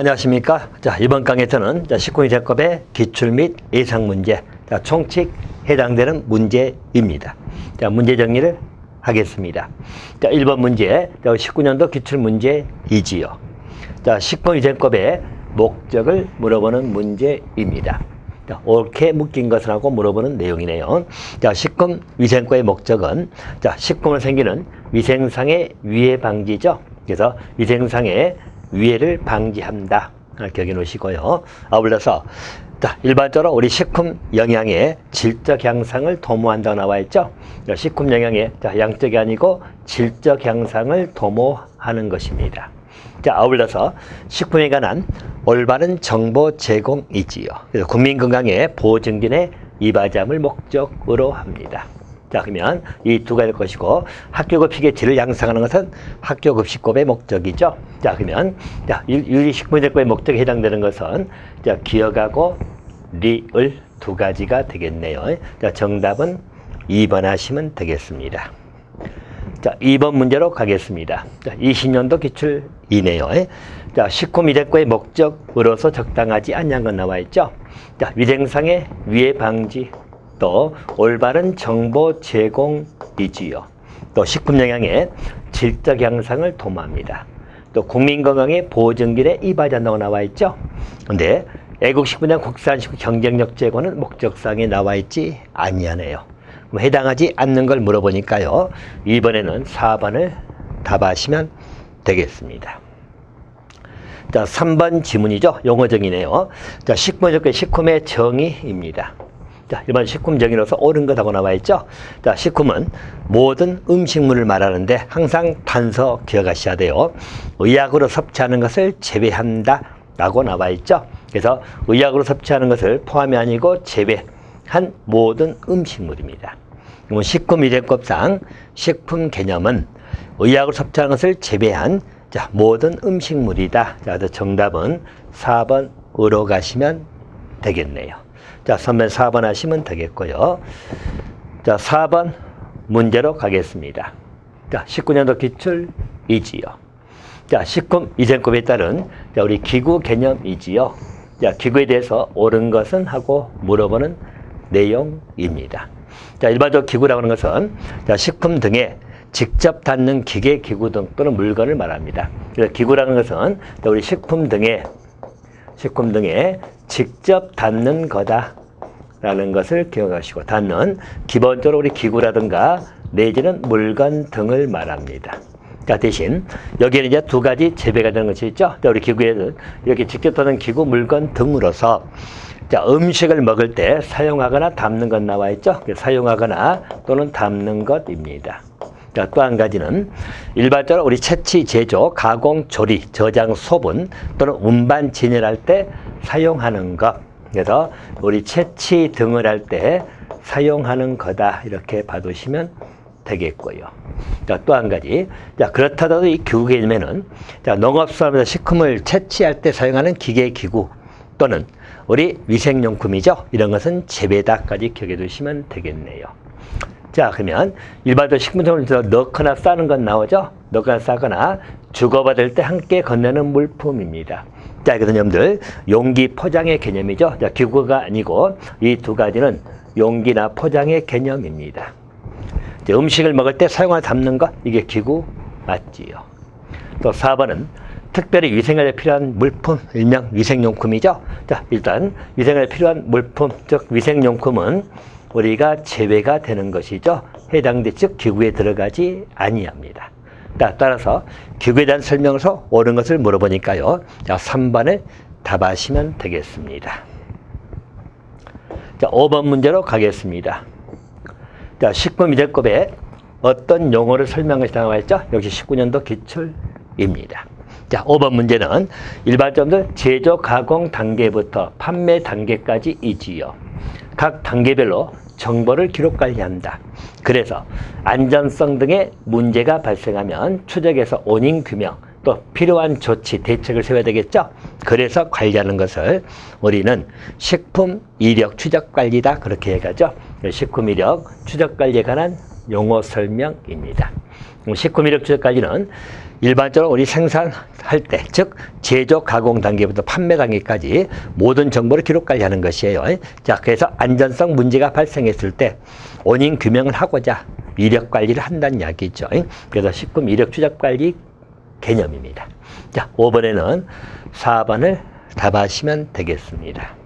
안녕하십니까. 자, 이번 강의에서는 자, 식품위생법의 기출 및 예상 문제, 자, 총칙 해당되는 문제입니다. 자, 문제 정리를 하겠습니다. 자, 1번 문제, 자, 19년도 기출 문제이지요. 자, 식품위생법의 목적을 물어보는 문제입니다. 자, 옳게 묶인 것을 하고 물어보는 내용이네요. 자, 식품 위생법의 목적은 자, 식품을 생기는 위생상의 위해 방지죠. 그래서 위생상의 위해를 방지한다. 아, 기억해 놓으시고요. 아울러서 자, 일반적으로 우리 식품 영양의 질적 향상을 도모한다고 나와 있죠. 자, 식품 영양의 자, 양적이 아니고 질적 향상을 도모하는 것입니다. 자, 아울러서 식품에 관한 올바른 정보 제공이지요. 그래서 국민 건강의 보호 증진에 이바지함을 목적으로 합니다. 자, 그러면 이 두 가지 것이고 학교 급식의 질을 양상하는 것은 학교 급식법의 목적이죠. 자, 그러면 자, 유리식품제법의 목적에 해당되는 것은 자, 기억하고 리을 두 가지가 되겠네요. 자, 정답은 2번 하시면 되겠습니다. 자, 2번 문제로 가겠습니다. 자, 20년도 기출 이네요. 자, 식품 위생과의 목적으로서 적당하지 않냐는 건 나와 있죠. 자, 위생상의 위해 방지, 또 올바른 정보 제공이지요. 또 식품 영양의 질적 향상을 도모합니다. 또 국민 건강의 보호 증진에 이바지한다고 나와 있죠. 근데 애국식품이나 국산식품 경쟁력 제고는 목적상에 나와 있지 아니하네요. 그럼 해당하지 않는 걸 물어보니까요. 이번에는 4번을 답하시면 되겠습니다. 자, 3번 지문이죠. 용어정의네요. 자, 식품의 정의입니다. 자, 일반 식품 정의로서 옳은 것하고 나와 있죠. 자, 식품은 모든 음식물을 말하는데 항상 단서 기억하셔야 돼요. 의약으로 섭취하는 것을 제외한다. 라고 나와 있죠. 그래서 의약으로 섭취하는 것을 포함이 아니고 제외한 모든 음식물입니다. 그러면 식품 위생법상 식품 개념은 의약으로 섭취하는 것을 제외한 자, 모든 음식물이다. 자, 정답은 4번으로 가시면 되겠네요. 자, 선배 4번 하시면 되겠고요. 자, 4번 문제로 가겠습니다. 자, 19년도 기출 이지요. 자, 식품 위생법에 따른 자, 우리 기구 개념이지요. 자, 기구에 대해서 옳은 것은 하고 물어보는 내용입니다. 자, 일반적 기구라고 하는 것은 자, 식품 등에 직접 닿는 기계, 기구 등 또는 물건을 말합니다. 그래서 기구라는 것은 자, 우리 식품 등에 식품 등에 직접 닿는 거다 라는 것을 기억하시고 닿는 기본적으로 우리 기구라든가 내지는 물건 등을 말합니다. 자, 대신 여기에는 이제 두 가지 재배가 되는 것이 있죠. 자, 우리 기구에는 이렇게 직접 닿는 기구, 물건 등으로서 자, 음식을 먹을 때 사용하거나 담는 것 나와 있죠. 사용하거나 또는 담는 것입니다. 자, 또 한 가지는 일반적으로 우리 채취, 제조, 가공, 조리, 저장, 소분 또는 운반, 진열할 때 사용하는 것. 그래서 우리 채취 등을 할 때 사용하는 거다. 이렇게 봐두시면 되겠고요. 자, 또 한 가지. 자, 그렇다더라도 이 기구 개념에는 자, 농업사업에서 식품을 채취할 때 사용하는 기계, 기구 또는 우리 위생용품이죠. 이런 것은 재배다까지 기억해 두시면 되겠네요. 자, 그러면 일반적으로 식품성을 넣거나 싸는 건 나오죠? 넣거나 싸거나 주고받을 때 함께 건네는 물품입니다. 자, 그래서 여러분들 용기 포장의 개념이죠. 자, 기구가 아니고 이 두 가지는 용기나 포장의 개념입니다. 이제 음식을 먹을 때 사용하는 담는 것 이게 기구 맞지요. 또 4번은 특별히 위생에 필요한 물품, 일명 위생용품이죠. 자, 일단 위생에 필요한 물품, 즉 위생용품은 우리가 제외가 되는 것이죠. 해당대 즉 기구에 들어가지 아니합니다. 자, 따라서 기구에 대한 설명에서 옳은 것을 물어보니까요. 자, 3번을 답하시면 되겠습니다. 자, 5번 문제로 가겠습니다. 자, 식품위생법에 어떤 용어를 나와 있죠? 역시 19년도 기출입니다. 자, 5번 문제는 일반적으로 제조, 가공 단계부터 판매 단계까지 이지요. 각 단계별로 정보를 기록 관리한다. 그래서 안전성 등의 문제가 발생하면 추적해서 원인 규명, 또 필요한 조치, 대책을 세워야 되겠죠? 그래서 관리하는 것을 우리는 식품 이력 추적 관리다. 그렇게 해가죠. 식품 이력 추적 관리에 관한 용어 설명입니다. 식품 이력 추적관리는 일반적으로 우리 생산할 때, 즉 제조 가공 단계부터 판매 단계까지 모든 정보를 기록 관리하는 것이에요. 자, 그래서 안전성 문제가 발생했을 때 원인 규명을 하고자 이력 관리를 한다는 이야기죠. 그래서 식품 이력 추적 관리 개념입니다. 자, 5번에는 4번을 답하시면 되겠습니다.